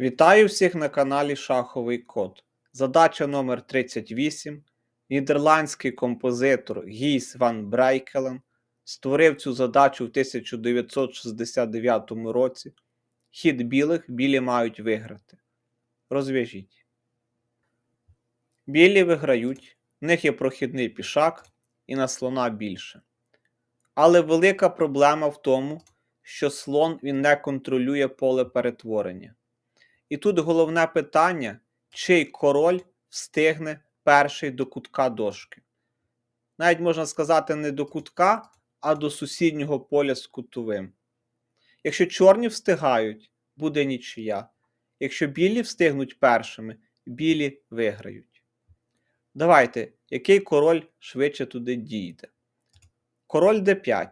Вітаю всіх на каналі Шаховий Код. Задача номер 38. Нідерландський композитор Гійс Ван Брейкелен створив цю задачу в 1969 році. Хід білих білі мають виграти. Розв'яжіть. Білі виграють, в них є прохідний пішак і на слона більше. Але велика проблема в тому, що слон він не контролює поле перетворення. І тут головне питання, чий король встигне перший до кутка дошки. Навіть можна сказати, не до кутка, а до сусіднього поля з кутовим. Якщо чорні встигають, буде нічия. Якщо білі встигнуть першими, білі виграють. Давайте, який король швидше туди дійде? Король d5,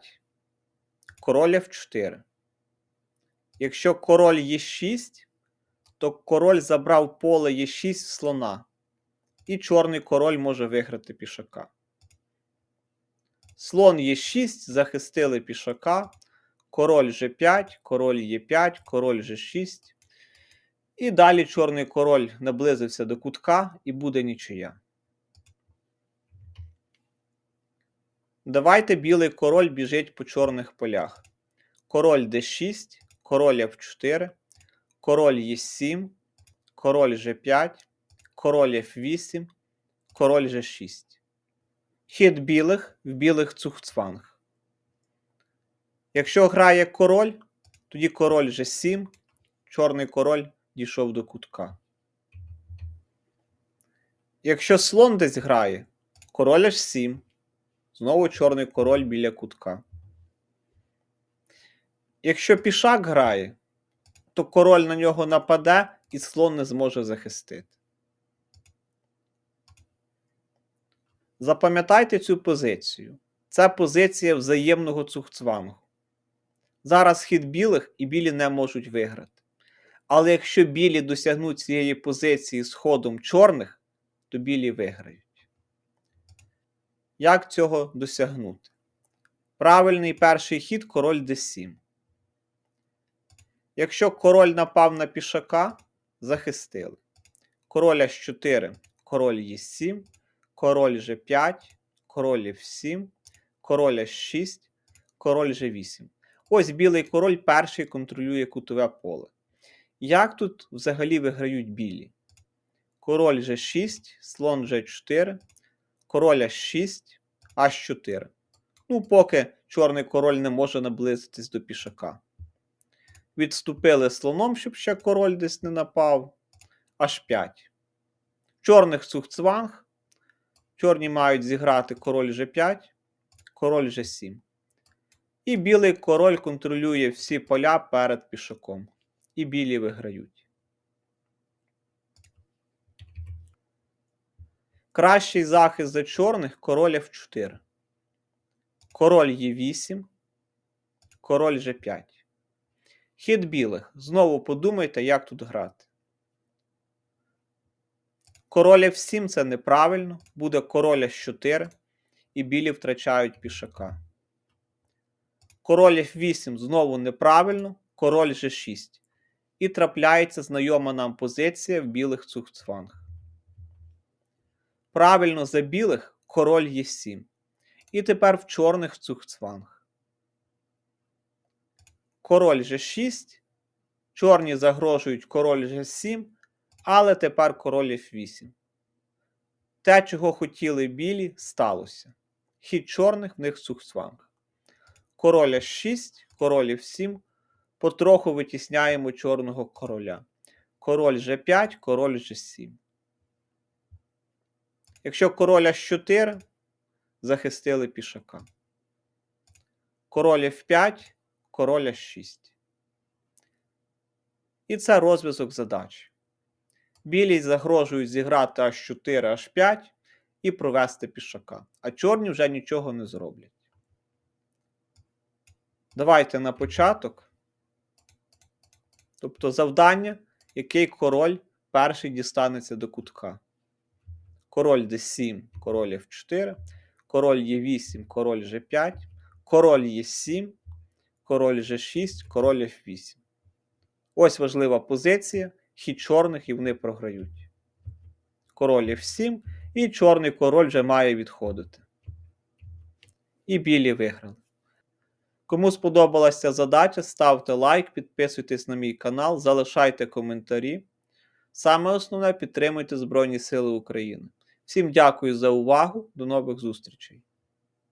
король f4. Якщо король Е6, то король забрав поле Е6 слона, і чорний король може виграти пішака. Слон Е6 захистили пішака, король G5, король Е5, король G6. І далі чорний король наблизився до кутка і буде нічия. Давайте білий король біжить по чорних полях. Король d6, король f4, король Е7, король G5, король F8, король G6. Хід білих в білих цухцванг. Якщо грає король, тоді король G7, чорний король дійшов до кутка. Якщо слон десь грає, король H7, знову чорний король біля кутка. Якщо пішак грає, то король на нього нападе і слон не зможе захистити. Запам'ятайте цю позицію. Це позиція взаємного цухцвангу. Зараз хід білих і білі не можуть виграти. Але якщо білі досягнуть цієї позиції з ходом чорних, то білі виграють. Як цього досягнути? Правильний перший хід король d7. Якщо король напав на пішака, захистили. Король H4, король Е7, король G5, король F7, король H6, король G8. Ось білий король перший контролює кутове поле. Як тут взагалі виграють білі? Король G6, слон G4, король H6, H4. Ну, поки чорний король не може наблизитись до пішака. Відступили слоном, щоб ще король десь не напав. Аж 5. Чорних цухцванг. Чорні мають зіграти король G5, король G7. І білий король контролює всі поля перед пішаком. І білі виграють. Кращий захист за чорних король F4. Король Е8, король G5. Хід білих. Знову подумайте, як тут грати. Король F7 це неправильно. Буде король H4. І білі втрачають пішака. Король F8 знову неправильно. Король G6. І трапляється знайома нам позиція в білих цухцванг. Правильно за білих король Е7. І тепер в чорних цухцванг. Король G6. Чорні загрожують король G7, але тепер король F8. Те, чого хотіли білі, сталося. Хід чорних в них цухцванг. Король H6, король F7. Потроху витісняємо чорного короля. Король G5, король G7. Якщо король H4, захистили пішака. Король F5, король H6. І це розв'язок задач. Білі загрожують зіграти H4, H5 і провести пішака. А чорні вже нічого не зроблять. Давайте на початок. Тобто завдання, який король перший дістанеться до кутка. Король d7, король f4, король Е8, король G5, король Е7, король G6, король F8. Ось важлива позиція. хід чорних і вони програють. Король F7, і чорний король вже має відходити. І білі виграли. Кому сподобалася задача, ставте лайк, підписуйтесь на мій канал, залишайте коментарі. Саме основне підтримуйте Збройні Сили України. Всім дякую за увагу. До нових зустрічей!